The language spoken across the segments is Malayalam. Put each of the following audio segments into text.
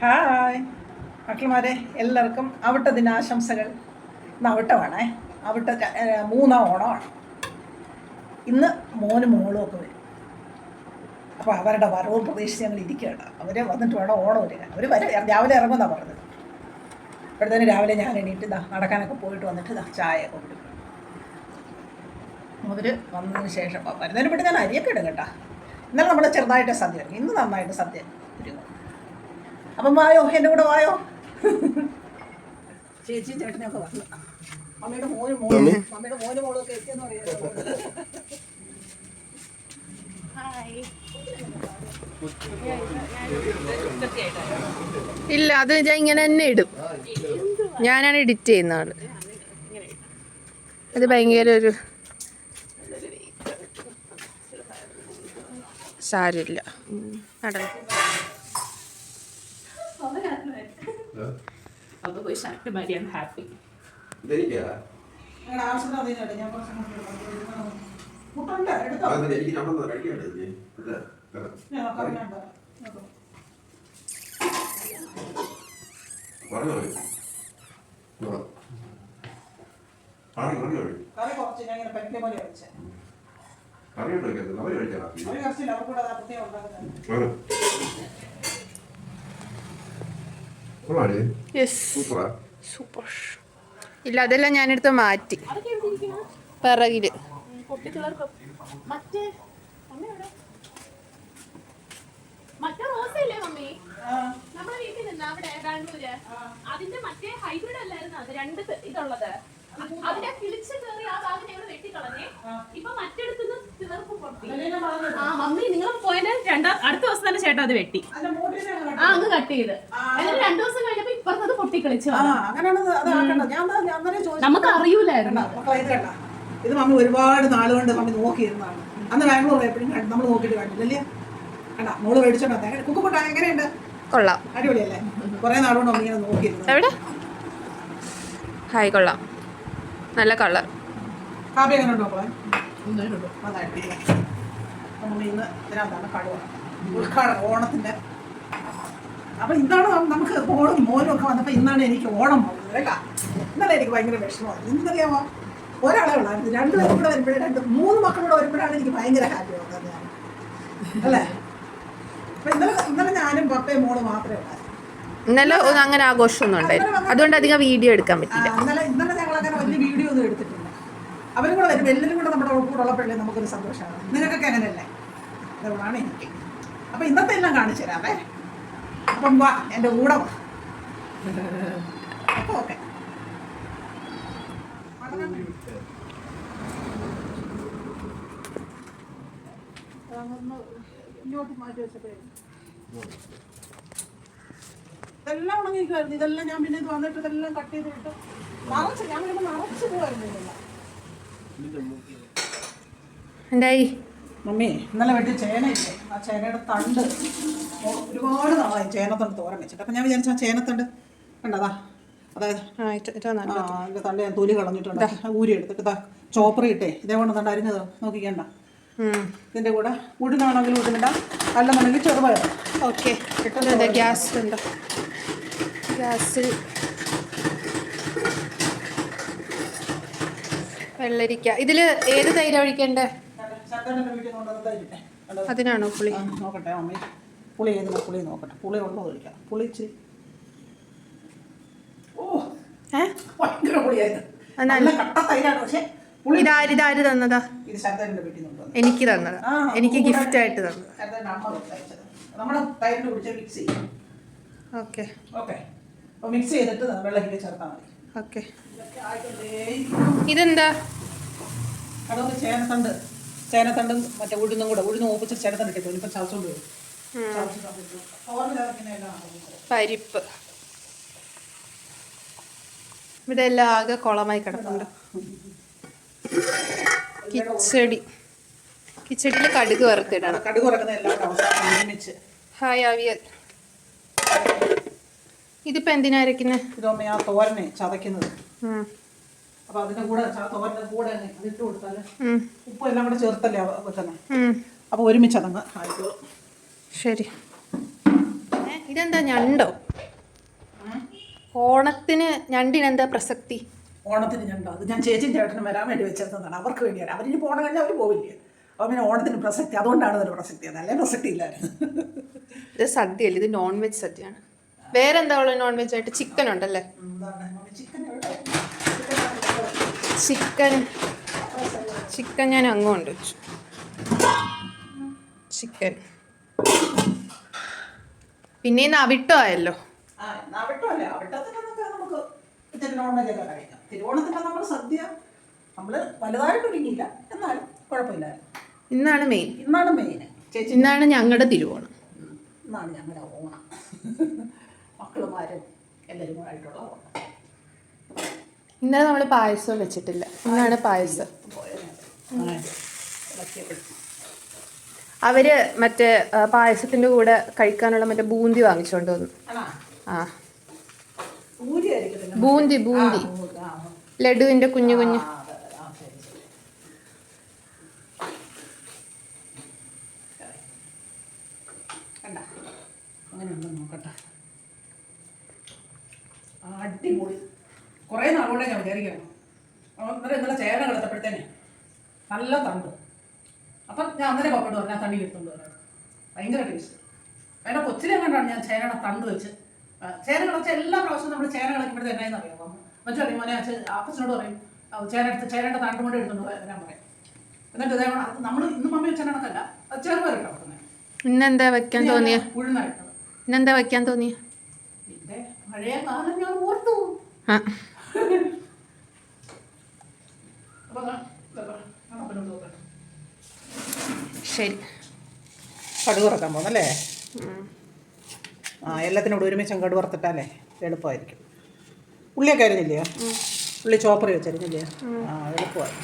ഹായ്. അക്കിമാരെ എല്ലാവർക്കും അവിട്ട ദിനാശംസകൾ. ഇന്ന് അവിട്ടമാണേ. അവിട്ട മൂന്നാം ഓണമാണ്. ഇന്ന് മോനും മോളും ഒക്കെ വരും. അപ്പോൾ അവരുടെ വരവും പ്രതീക്ഷിച്ച് ഞങ്ങൾ ഇരിക്കുകയാണ്. അവർ വന്നിട്ട് വേണം ഓണം വരിക അവർ വരും. രാവിലെ ഇറങ്ങുമെന്നാണ് പറഞ്ഞത്. ഇപ്പോഴത്തേന് രാവിലെ ഞാൻ എണീറ്റ് നടക്കാനൊക്കെ പോയിട്ട് വന്നിട്ട് ഇതാ ചായ ഒക്കെ മുതൽ വന്നതിന് ശേഷം വരുന്നതിന് പെട്ട് ഞാൻ അരിയൊക്കെ ഇടും കേട്ടോ. ഇന്നലെ നമ്മൾ ചെറുതായിട്ട് സദ്യ. ഇന്ന് നന്നായിട്ട് സദ്യ. അപ്പം വായോ എന്റെ കൂടെ വായോ? ചേച്ചിയും ചേട്ടനൊക്കെ വന്നു. അമ്മയുടെ മോനും മോളും അമ്മയുടെ മോനും മോളൊക്കെ ഒക്കെ എത്തിയെന്ന് പറയാം ഇല്ല അത് ഞാൻ ഇങ്ങനെ തന്നെ ഇടും. ഞാനാണ് എഡിറ്റ് ചെയ്യുന്ന ആൾ. അത് ഭയങ്കര ഒരു സാരമില്ല. നടന്നു അപ്പൊ പോയി ഷർട്ട് മാരി ഹാപ്പി ഇതെനിക്കാ നിങ്ങളുടെ ആവശ്യത്തിന് അതിനുണ്ട് ഞാൻ കുറച്ച് മുട്ടുണ്ട് എടുത്തോ അതെന്താ എനിക്ക് രണ്ടെണ്ണം കഴിക്കണ്ടേ ഇനി? ഇല്ല, തരാം. ഞാൻ കറിയുണ്ട് കേട്ടോ. പറഞ്ഞോ മതി. ആ. മതി. കറി കുറച്ച് ഞാൻ ഇങ്ങനെ പറ്റിയ പോലെ വെച്ചേ കറി ഉണ്ടോ ഇതിനകത്ത്? അവർ കഴിക്കാനാ? ഒരു കുറച്ചില്ല അവർ കൂടെ പ്രത്യേകം ഉണ്ടാക്കുന്നത് ആണ്. കൊള്ളാടി. യെസ് സൂപ്പറാ. സൂപ്പർ ഇല്ല അതെല്ലാം ഞാനെടുത്ത് മാറ്റി. പിറകിൽ. നമ്മുടെ വീട്ടിൽ നിന്ന് അവിടെ ബാംഗ്ലൂര്. അതിന്റെ മറ്റേ ഹൈബ്രിഡ് അല്ലായിരുന്നു അത് രണ്ട് ഇതുള്ളത് അതിനെ കിളിച്ച് കയറി ആ ഭാഗം ഞങ്ങൾ വെട്ടിക്കളഞ്ഞേ ഇപ്പൊ മറ്റെടുത്തുനിന്ന് തിളർപ്പ് പൊട്ടി. ആ മമ്മി നിങ്ങൾ പോയതിന് രണ്ടാം അടുത്ത ദിവസം തന്നെ ചേട്ടാ അത് വെട്ടി. ആ അങ്ങ് കട്ട് ചെയ്ത്. എന്നിട്ട് രണ്ടു ദിവസം കഴിഞ്ഞപ്പോ ഇപ്പുറത്തത് പൊട്ടിക്കളിച്ചു നമുക്ക് അറിയൂലായിരുന്നു കണ്ടോ, ഇത് മമ്മി ഒരുപാട് നാളുകൊണ്ട് മമ്മി നോക്കിയിരുന്നാണ് അന്ന് ബാംഗ്ലൂർ എപ്പോഴും നമ്മൾ നോക്കിട്ട് കണ്ടില്ലല്ലേ കണ്ടാ മോൾ മേടിച്ചോണ്ടാ കുക്കുപൊട്ട എങ്ങനെയുണ്ട്? കൊള്ളാം. അടിപൊളിയല്ലേ? കുറെ നാളുകൊണ്ട് മമ്മി ഇങ്ങനെ നോക്കിയിരുന്നു എവിടെ? ഹായ് കൊള്ളാം. നല്ല കളർ. കാപ്പി എങ്ങനെ ഉണ്ടോ മക്കളെ? നന്നായിട്ടില്ല അപ്പം മമ്മി ഇന്ന് ഇതിനകത്താണ് കടുവ. ഉദ്ഘാടനം ഓണത്തിന്റെ. അപ്പൊ ഇന്നാണ് നം- നമുക്ക് ഓണം മോനും ഒക്കെ വന്നപ്പോ ഇന്നാണ് എനിക്ക് ഓണം കേട്ടാ. ഇന്നലെ എനിക്ക് ഭയങ്കര വിഷമമായി ഇന്നറിയാമോ ഒരാളെ ഉള്ളായിരുന്നു. രണ്ടുപേരും കൂടെ വരുമ്പോഴേ രണ്ട് മൂന്ന് മക്കളൂടെ വരുമ്പോഴാണ് എനിക്ക് ഭയങ്കര ഹാപ്പി വന്നത് ഞാൻ. അല്ലേ? അപ്പൊ ഇന്നലെ ഇന്നലെ ഞാനും പപ്പയും മോൾ മാത്രമേ ഉള്ളായിരുന്നു. ഇന്നലെ അങ്ങനെ ആഘോഷമൊന്നും ഉണ്ടായിരുന്നു അതുകൊണ്ട് അധികം വീഡിയോ എടുക്കാൻ പറ്റില്ല ഇന്നലെ ഇന്നലെ ഞങ്ങൾ വീഡിയോ ഒന്നും എടുത്തിട്ടില്ല. അവരും കൂടെ വരും. എല്ലാവരും കൂടെ നമ്മുടെ കൂടെ ഉള്ളപ്പോഴേ നമുക്കൊരു സന്തോഷമാണ് നിനക്കൊക്കെ അങ്ങനെയല്ലേ? അതുകൊണ്ടാണ് എനിക്ക്. അപ്പൊ ഇന്നത്തെ എല്ലാം കാണിച്ചു തരാമേ അപ്പം വാ എന്റെ കൂടെ വാ. അപ്പോൾ ഓക്കെ. ഇതെല്ലാം ഉണങ്ങിക്കുമായിരുന്നു ഇതെല്ലാം ഞാൻ പിന്നെ ഇത് വന്നിട്ട് ഇതെല്ലാം കട്ട് ചെയ്തിട്ട് നിറച്ച് ഞാൻ വരുമ്പോൾ നിറച്ച് പോകായിരുന്നു ഇതെല്ലാം എന്തായി? മമ്മി ഇന്നലെ വീട്ടിൽ ചേനയില്ലേ? ആ ചേനയുടെ തണ്ട്. ഒരുപാട് നാളായി ചേനത്തണ്ട് തോരൻ വെച്ചിട്ട്. അപ്പം ഞാൻ വിചാരിച്ച ആ ചേനത്തണ്ട് കണ്ടതാ അതായത് അതിന്റെ തണ്ട് ഞാൻ തൊലി കളഞ്ഞിട്ടുണ്ട്. ഊരി എടുത്തിട്ട് ഇതാ ചോപ്പറി ഇട്ടേ. ഇതേ കൊണ്ട് തണ്ട് അരിഞ്ഞത് നോക്കിക്കണ്ട. ഇതിന്റെ കൂടെ ഉഴുന്നാണെങ്കിൽ ഉഴുന്നിടാം അല്ലെന്നുണ്ടെങ്കിൽ ചെറുപഴം ഓക്കെ. ഗ്യാസ് ഉണ്ടോ? ഗ്യാസിൽ വെള്ളരിക്ക. ഇതിൽ ഏത് തൈര ഒഴിക്കണ്ടേ? അതിനാണോ പുളി? നോക്കട്ടെ അമ്മേ. പുളി ഏതിനാ പുളി നോക്കട്ടെ. പുളി ഉള്ളത് ഒഴിക്കാം. പുളിച്ച്. ഇച്ചിരി ഓ ഏ? ഭയങ്കര പുളിയായിരുന്നു. നല്ല കട്ട തൈരാണ് പക്ഷേ ഇതാര് ഇതാര് തന്നതാ? എനിക്ക് തന്നതാ. എനിക്ക് ഗിഫ്റ്റ് ആയിട്ട് തന്നത്. ഓക്കെ. ഓക്കെ. മിക്സ് ചെയ്തിട്ട് ചേർത്താൽ മതി. ഓക്കെ. ഇതെന്താ? അതൊന്ന് ചേനത്തണ്ട്. ചേനത്തണ്ടും മറ്റേ ഉഴുന്നും കൂടെ. ഉഴുന്ന് ഓപ്പിച്ച് ചേനത്തണ്ട് കിട്ടും ഇപ്പം ചവച്ചോണ്ട് വരും. ചവച്ചിട്ട് ഓർമ്മ എല്ലാം പരിപ്പ്. ആകെ കുളമായി കിടപ്പുണ്ട്. കിച്ചടി. കിച്ചടിയിൽ കടുക് വറുത്തിടണം. കടുക് കുറക്കുന്ന എല്ലാം ഹായ് അവിയൽ. ഇതിപ്പോ എന്തിനാ അരക്കുന്നത് ഇതൊന്ന് ആ തോരനെ ചതയ്ക്കുന്നത്. അപ്പൊ അതിന്റെ കൂടെ തോരന്റെ കൂടെ അതിട്ട് കൊടുത്താൽ ഉപ്പ് എല്ലാം കൂടെ ചേർത്തല്ലേ വെക്കുന്നത് അപ്പൊ ഒരുമിച്ച് അതങ്ങ് ആയിക്കോളും. ശരി. ഇതെന്താ ഞണ്ടോ? ഓണത്തിന് ഞണ്ടിനെന്താ പ്രസക്തി? ഓണത്തിന് ഞണ്ടോ. അത് ഞാൻ ചേച്ചിയും ചേട്ടനും വരാൻ വേണ്ടി വെച്ചിരുന്നതാണ് അവർക്ക് വേണ്ടിയാണ്. അവരിനി പോകണം കഴിഞ്ഞാൽ അവർ പോവില്ലേ? അപ്പോൾ പിന്നെ ഓണത്തിന് പ്രസക്തി. അതുകൊണ്ടാണ് ഇതിന് പ്രസക്തി. അതല്ലേ പ്രസക്തി ഇല്ലായിരുന്നു ഇത് സദ്യയല്ല? ഇത് നോൺ വെജ് സദ്യയാണ്. വേറെന്താ ഉള്ളത് നോൺ വെജ് ആയിട്ട്? ചിക്കൻ ഉണ്ടല്ലേ? ചിക്കൻ ചിക്കൻ ഞാൻ അങ്ങ് കൊണ്ട് വെച്ചു ചിക്കൻ പിന്നെ ഇന്ന് അവിട്ടോ ആയല്ലോ? ഇന്നാണ് മെയിൻ ഇന്നാണ് മെയിൻ ചേച്ചി ഇന്നാണ് ഞങ്ങളുടെ തിരുവോണം. ഇന്നാണ് ഞങ്ങളുടെ ഓണം. മക്കളുമാരും എല്ലാവരും കൂടെ ആയിട്ടുള്ള ഇന്നലെ നമ്മൾ പായസം വെച്ചിട്ടില്ല. ഇന്നാണ് പായസം. അവർ മറ്റേ പായസത്തിന്റെ കൂടെ കഴിക്കാനുള്ള മറ്റേ ബൂന്തി വാങ്ങിച്ചോണ്ട് വന്നു. ആ. ബൂന്തി ബൂന്തി ലഡുവിന്റെ കുഞ്ഞു കുഞ്ഞു കണ്ട അങ്ങനെ ഉണ്ടെന്ന് നോക്കട്ടെ ആ, അടിപൊളി നാളുകൂടെ ഞാൻ വിചാരിക്കുന്നു. അന്നേരം ഇന്നലെ ചേന കിടത്തപ്പോഴത്തേനെ നല്ല തണ്ട്. അപ്പം ഞാൻ അന്നേരം പപ്പയോട് പറഞ്ഞു ആ തണ്ടി കിട്ടുന്നു വരാം. ഭയങ്കര ടേസ്റ്റ് അതിന്റെ കൊച്ചിലെ കണ്ടാണ് ഞാൻ ചേനയുടെ തണ്ട് വെച്ച് ചേന കളച്ച എല്ലാ പ്രാവശ്യവും നമ്മൾ ചേന കളിക്കുമ്പോഴത്തെ എന്നായെന്ന് അറിയാമോ മറ്റു പറയും മോനെ അച്ഛൻ അപ്പച്ചനോട് പറയും ചേന എടുത്ത് ചേനയുടെ തണ്ട് കൊണ്ട് എടുത്തുകൊണ്ട് ഞാൻ പറയും. എന്നിട്ട് ഇതേ നമ്മൾ ഇന്ന് മമ്മി വെച്ച കണക്കല്ല വെക്കുന്നത് ഇന്നെന്താ വെക്കാൻ തോന്നിയ? ഉഴുന്നായിട്ടത് ഇന്നെന്താ വെക്കാൻ തോന്നിയ? പിന്നെ പഴയ കാലം ഞാൻ ഓർത്തു. ആ അപ്പൊ ദാ, ഇതാ, ഞാൻ അപ്പനോട് നോക്കട്ടെ. ശരി. കടുക് വറുക്കാൻ പോകുന്നല്ലേ ആ എല്ലാത്തിനും കൂടെ ഒരുമിച്ച് കടുക് വറുത്തിട്ടാലേ എളുപ്പമായിരിക്കും. ഉള്ളിയൊക്കെ അരിഞ്ഞില്ലയോ ഉള്ളി ചോപ്പറി വെച്ചരിഞ്ഞില്ലേ? ആ എളുപ്പമായി.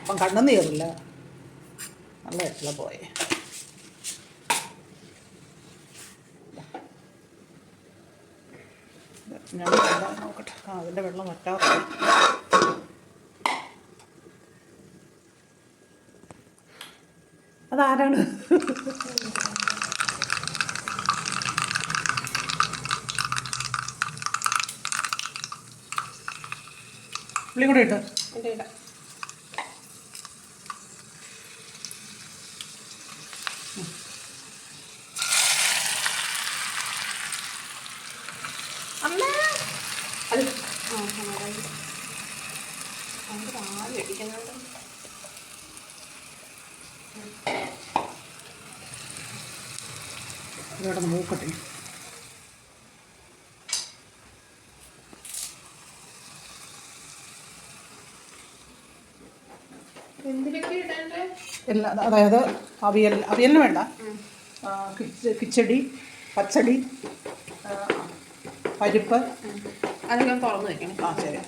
അപ്പം കണ്ണൊന്നും കയറില്ല നല്ല എളുപ്പമായി ഞാൻ നോക്കട്ടെ. ആ അതിന്റെ വെള്ളം വറ്റാറ് അതാരാണ് പുള്ളി കൂടെ ഇട്ട് ഇവിടെ മൂക്കട്ടെ എല്ലാ അതായത് അവിയൽ അവിയലിന് വേണ്ട. കിച്ചടി പച്ചടി പരിപ്പ്. അതെല്ലാം തുറന്നു വെക്കണം. ആ ശരി.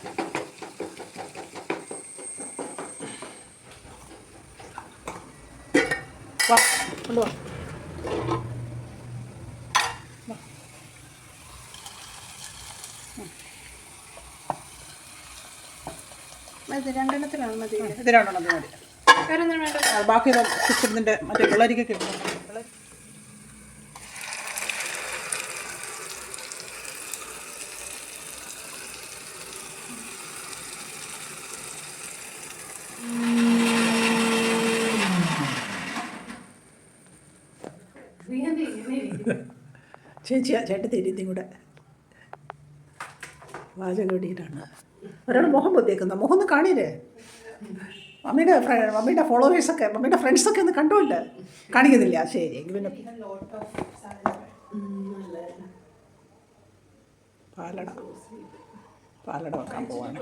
വാ കൊണ്ടുവാ രണ്ടെണ്ണത്തിലാണ് മതി. ഇത് രണ്ടെണ്ണം മതി. വേറെ ഒന്നും വേണ്ട ബാക്കി കിച്ചടിന്റെ മറ്റേ വെള്ളരിക്കൊക്കെ. വെള്ളരി ചേച്ചിയാ ചേട്ടത്തി രീതിയും കൂടെ. വാചകടിയിലാണ് ഒരാൾ മുഖം പൊത്തിയേക്കുന്ന? മുഖം ഒന്ന് കാണിയില്ലേ? മമ്മിയുടെ മമ്മിയുടെ ഫോളോവേഴ്സൊക്കെ മമ്മിയുടെ ഫ്രണ്ട്സൊക്കെ ഒന്ന് കണ്ടുമില്ല കാണിക്കുന്നില്ല. ശരി എങ്കിൽ പിന്നെ പാലട. പാലട വെക്കാൻ പോവാണ്.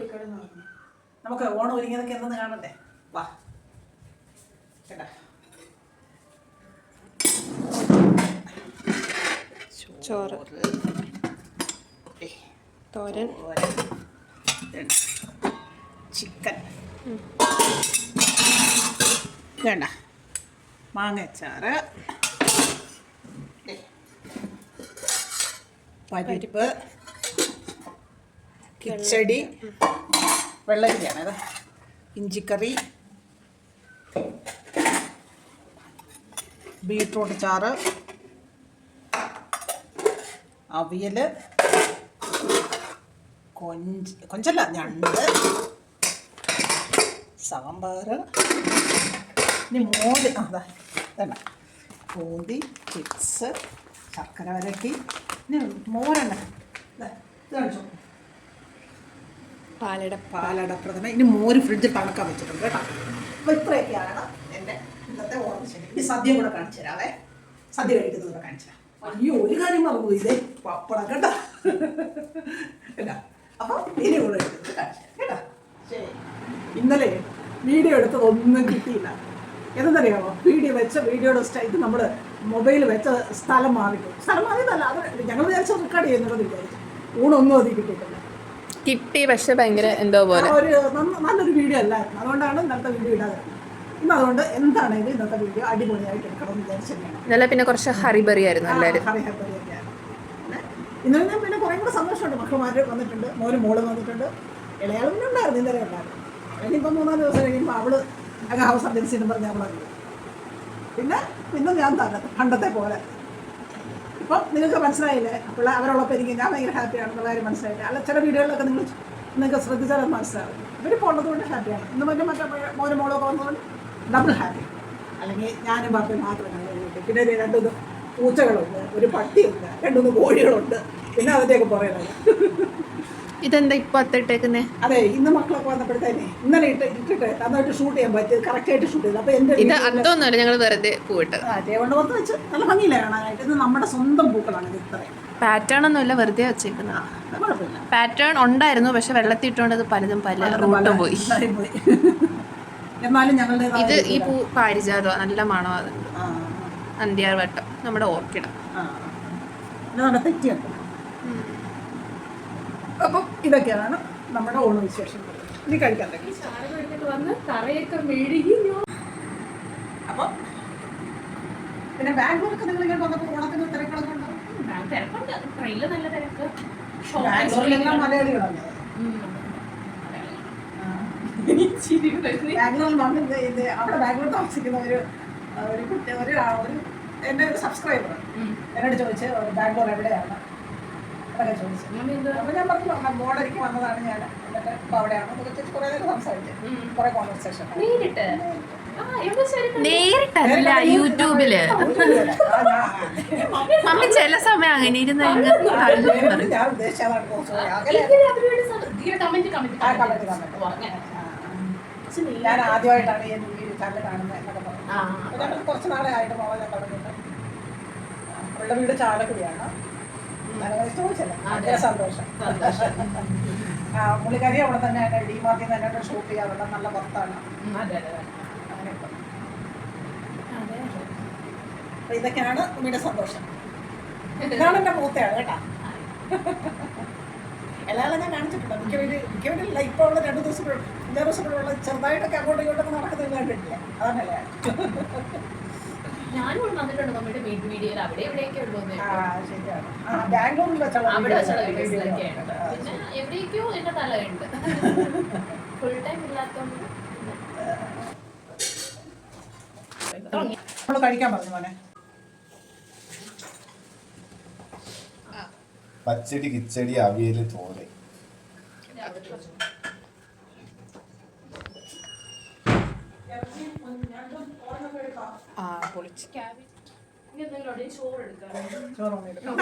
നമുക്ക് ഓണം ഒരുങ്ങിയതൊക്കെ എന്തെന്ന് കാണണ്ടേ? വാ. ചോറ്. തോരൻ. ചിക്കൻ. വേണ്ട. മാങ്ങച്ചാറ്. പരിപ്പ്. കിച്ചടി. വെള്ളരിയാണ് ഇത് ഇഞ്ചിക്കറി. ബീട്രൂട്ട് ചാറ്. അവിയൽ കൊഞ്ച് കൊഞ്ചല്ല ഞണ്ട്. സാമ്പാർ. ഇനി മോര്. അതാ വേണ്ട. പൂന്തി ചിപ്സ് ശർക്കര വരട്ടി. ഇനി മോരുണ്ട് പാലട പാലട പ്രഥമ ഇനി മോര് ഫ്രിഡ്ജിൽ തണുക്കാൻ വെച്ചിട്ടുണ്ട് കേട്ടോ. അപ്പോൾ ഇത്രയൊക്കെയാണ് എന്റെ ഇന്നത്തെ ഓർമ്മ ഇനി സദ്യ കൂടെ കാണിച്ചു തരാവേ. സദ്യ കഴിക്കുന്നത് കൂടെ കാണിച്ചു തരാം. അയ്യോ ഒരു കാര്യം മറന്നു ഇതേ പപ്പടം കേട്ടോ. കേട്ടോ. അപ്പോൾ ഇനി കൂടെ കഴിക്കുന്നത് കാണിച്ചു തരാം. കേട്ടോ. ശരി. ഇന്നലെ വീഡിയോ എടുത്തത് ഒന്നും കിട്ടിയില്ല. എന്തെന്നറിയാമോ വീഡിയോ വെച്ച വീഡിയോയുടെ സ്റ്റൈറ്റ് നമ്മൾ മൊബൈൽ വെച്ച സ്ഥലം മാറിട്ടു സ്ഥലം മാറിയതല്ല അത് ഞങ്ങൾ വിചാരിച്ച റെക്കോർഡ് ചെയ്യുന്നുണ്ടെന്ന് വിചാരിച്ചു. ഊണൊന്നും അതി കിട്ടിയിട്ടില്ല. കിട്ടി പക്ഷെ ഭയങ്കര എന്തോ പോലെ. ഒരു നല്ലൊരു വീഡിയോ അല്ലായിരുന്നു. അതുകൊണ്ടാണ് ഇന്നത്തെ വീഡിയോ ഇടാതെ ഇന്ന് അതുകൊണ്ട് എന്താണെങ്കിലും ഇന്നത്തെ വീഡിയോ അടിപൊളിയായിട്ട് എടുക്കണം എന്ന് വിചാരിച്ചു ഇന്നലെ പിന്നെ കുറച്ച് ഹറിബറി ആയിരുന്നു എല്ലാവരും ഇന്നലെ ഞാൻ പിന്നെ കുറേ കൂടെ സന്തോഷമുണ്ട്. മക്കളുമാർ വന്നിട്ടുണ്ട് മോനും മോൾ വന്നിട്ടുണ്ട്. ഇളയാളും പിന്നെ ഉണ്ടായിരുന്നു ഇന്നലെ ഉണ്ടായിരുന്നു ഇനിയിപ്പം മൂന്നാൽ ദിവസം കഴിയുമ്പോൾ അവൾ അങ്ങ് ഹൗസ് സർജൻസിനും പറഞ്ഞ് അവളെ പിന്നെ പിന്നെ ഞാൻ തന്നെ പണ്ടത്തെ പോലെ. ഇപ്പം നിങ്ങൾക്ക് മനസ്സിലായില്ലേ? അപ്പോൾ അവരുള്ളപ്പോൾ എനിക്ക് ഞാൻ ഭയങ്കര ഹാപ്പിയാണെന്നുള്ള കാര്യം മനസ്സിലായില്ലേ? അല്ല ചില വീഡിയോകളിലൊക്കെ നിങ്ങൾ നിങ്ങൾക്ക് ശ്രദ്ധിച്ചാൽ അത് മനസ്സിലാവും. ഇവർ പോണതുകൊണ്ട് ഹാപ്പിയാണ് ഇന്ന് മറ്റേ മറ്റേ മോനും മോളൊക്കെ വന്നതുകൊണ്ട് ഡബിൾ ഹാപ്പി അല്ലെങ്കിൽ ഞാനും പാപ്പയും മാത്രമേ പിന്നെ രണ്ടു പൂച്ചകളുണ്ട് ഒരു പട്ടിയുണ്ട് രണ്ടുമൂന്ന് കോഴികളുണ്ട്. പിന്നെ അതിന്റെയൊക്കെ പുറകിലാണ്. ഇതെന്താ ഇപ്പൊ അത്തിട്ടേക്കുന്നേ? അതെ ഇന്ന് മക്കളൊക്കെ വന്നപ്പോഴത്തേനെ ഇന്നലെ ഇട്ട് ഇട്ടിട്ട് നന്നായിട്ട് ഷൂട്ട് ചെയ്യാൻ പറ്റിയത് കറക്റ്റ് ആയിട്ട് ഷൂട്ട് ചെയ്തു അപ്പൊ എന്റെ ഇത് അതൊന്നുമല്ല ഞങ്ങൾ വെറുതെ പൂവിട്ടത്. ആ വന്ന് വെച്ച് നല്ല ഭംഗിയില്ല കാണാനായിട്ട്. ഇത് നമ്മുടെ സ്വന്തം പൂക്കളാണ് ഇത് ഇത്രയും. പാറ്റേൺ ഒന്നുമില്ല വെറുതെ വെച്ചേക്കുന്നത്. പാറ്റേൺ ഉണ്ടായിരുന്നു പക്ഷെ വെള്ളത്തിൽ ഇട്ടുകൊണ്ട് അത് പലതും പല റൂട്ടും പോയി. എന്നാലും ഞങ്ങളുടെ ഇത് ഈ പൂ പാരിജാതോ നല്ല മണം അത്. അന്ത്യാർ വട്ടം നമ്മുടെ ഓർക്കിഡ്. ഇതാണ് തെറ്റിയുണ്ട് അപ്പം ഇതൊക്കെയാണ് നമ്മുടെ ഓണ വിശേഷം. ഇനി കഴിക്കാൻ അപ്പം പിന്നെ ബാംഗ്ലൂർക്ക് നിങ്ങൾ ഇങ്ങനെ വന്നപ്പോൾ ഓണത്തിന് തിരക്കുകളൊക്കെ ഉണ്ടോ? ബാ- തിരക്കുണ്ട്. ട്രെയിനിൽ നല്ല തിരക്ക്. ബാംഗ്ലൂരിലെല്ലാം മലയാളികളല്ലേ? ചിരി വരുന്നു. ബാംഗ്ലൂരിൽ വന്നിട്ട് ഇത് അവിടെ ബാംഗ്ലൂർ താമസിക്കുന്ന ഒരു ഒരു കുട്ടി ഒരു ഒരു എന്റെ ഒരു സബ്സ്ക്രൈബർ. എന്നോട് ചോദിച്ച് ബാംഗ്ലൂർ എവിടെയാണ്? അതൊക്കെ ചോദിച്ചു. അപ്പോൾ ഞാൻ പറഞ്ഞു ബോർഡരിക്ക് വന്നതാണ് ഞാൻ. എന്നിട്ട് അവിടെയാണ്. കുറച്ച് കുറേ നേരം സംസാരിച്ചു. കുറേ കോൺവെർസേഷൻ നേരിട്ട്? നേരിട്ടല്ല യൂട്യൂബിൽ. മമ്മി ചില സമയം അങ്ങനെ ഇരുന്ന് ഞാൻ ആദ്യമായിട്ടാണ് ഈ വീഡിയോ ചാനൽ കാണുന്നത് എന്നൊക്കെ പറഞ്ഞു. കുറച്ച് നാളെ ആയിട്ട് മോളെ ഞാൻ പറഞ്ഞിട്ട് അവളുടെ വീട് ചാലക്കുടിയാണ്. ചോദിച്ചല്ലോ. സന്തോഷം. പുള്ളിക്കാരി അവിടെ തന്നെ ഡി മാർട്ടിൽ തന്നെ ഷൂട്ട് ചെയ്യാറുണ്ട് നല്ല പുറത്താണ്. ഇതൊക്കെയാണ് ഉമ്മിയുടെ സന്തോഷം. ഇതാണ് എന്റെ മൂത്തയാണ് കേട്ടാ. എല്ലാവരും ഞാൻ കാണിച്ചിട്ടുണ്ട്. മിക്ക വീട് മിക്ക വീട്ടിലില്ല. ഇപ്പോൾ ഉള്ള രണ്ട് ദിവസം കൂടെ- അഞ്ചാറ് ദിവസം കൂടെ ഉള്ള ചെറുതായിട്ടൊക്കെ അങ്ങോട്ടും ഇങ്ങോട്ടൊക്കെ നടക്കുന്നത് കണ്ടിട്ടില്ല. അതാണല്ലേ ഞാനും ഇവിടെ വന്നിട്ടുണ്ട് മമ്മിയുടെ വീട് വീഡിയോയിൽ. അവിടെ എവിടെയൊക്കെ ഉള്ളൂ വെച്ചുള്ള ഉണ്ട് പിന്നെ എവിടേക്കോ എന്റെ തലയുണ്ട്. ഫുൾ ടൈം ഇല്ലാത്തോണ്ട് തുടങ്ങി. നമ്മൾ കഴിക്കാൻ പറഞ്ഞു മോനെ. പച്ചടി കിച്ചടി അവിയൽ തോരൻ ആ പൊളിച്ച് ഇനി എന്തെങ്കിലും അവിടെ ചോറ് എടുക്കാം ചോറ് കൊണ്ട് എടുക്കാം.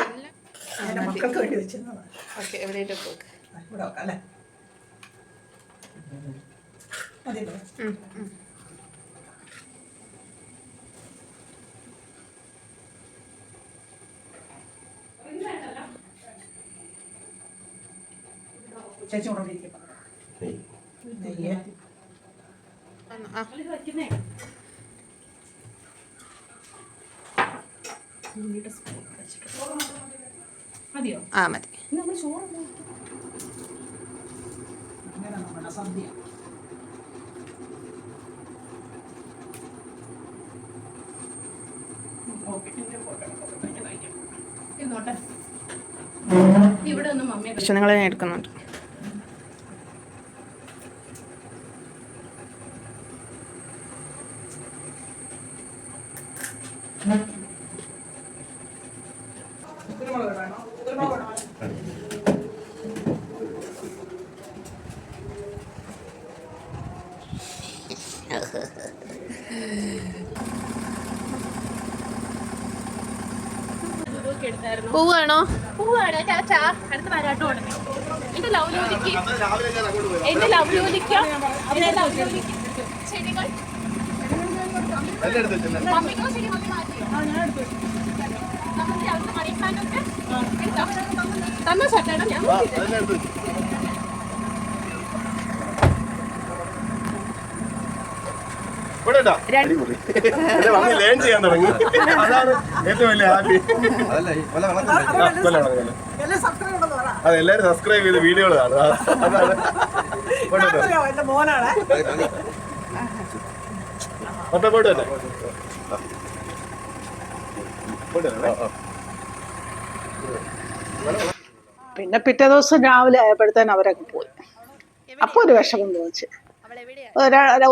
എന്റെ മക്കൾക്ക് വേണ്ടി വെച്ചിരുന്നതാണ്. ഓക്കെ എവിടെയൊക്കെ പോക്ക്. ഇവിടെ വെക്കാം അല്ലേ? ഉം. ചേച്ചി ഇരിക്കും നെയ്യ്. ആ മതിയോ? ആ മതി. സദ്യ. ഇരുന്നോട്ടെ ഇവിടെ ഒന്ന് മമ്മിയെ ഭക്ഷണങ്ങൾ ഞാൻ എടുക്കുന്നുണ്ട്. പൂവാണോ? പൂവാണ്. ചാച്ചാ അടുത്ത വരാട്ടോ ഉടനെ എന്റെ ലൗലോലിക്ക് എന്റെ ലൗലോലിക്ക ചെടികൾ. തന്ന. ചട്ടേടാ ഞാൻ ലേൺ ചെയ്യാൻ തുടങ്ങി. അതാണ് ഏറ്റവും വലിയ ഹാപ്പി എല്ലാം സബ്സ്ക്രൈബ് ഉണ്ടെന്ന് പറ. അതെ എല്ലാരും സബ്സ്ക്രൈബ് ചെയ്ത് വീഡിയോകൾ കാണുക. അതാണ്. മോനാണ്. പിന്നെ പിറ്റേ ദിവസം രാവിലെ ആയപ്പോഴത്തേന് അവരൊക്കെ പോയി. അപ്പൊ ഒരു വിഷമം തോന്നിച്ചു.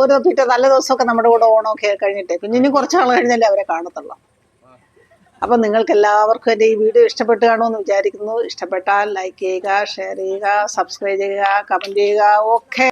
ഒരു പിറ്റേ നല്ല ദിവസമൊക്കെ നമ്മുടെ കൂടെ ഓണമൊക്കെ കഴിഞ്ഞിട്ട്. പിന്നെ ഇനി കുറച്ച് നാൾ കഴിഞ്ഞല്ലേ അവരെ കാണത്തുള്ളൂ. അപ്പം നിങ്ങൾക്ക് എല്ലാവർക്കും എന്റെ ഈ വീഡിയോ ഇഷ്ടപ്പെട്ട് കാണുമെന്ന് വിചാരിക്കുന്നു. ഇഷ്ടപ്പെട്ടാൽ ലൈക്ക് ചെയ്യുക ഷെയർ ചെയ്യുക സബ്സ്ക്രൈബ് ചെയ്യുക കമന്റ് ചെയ്യുക ഓക്കെ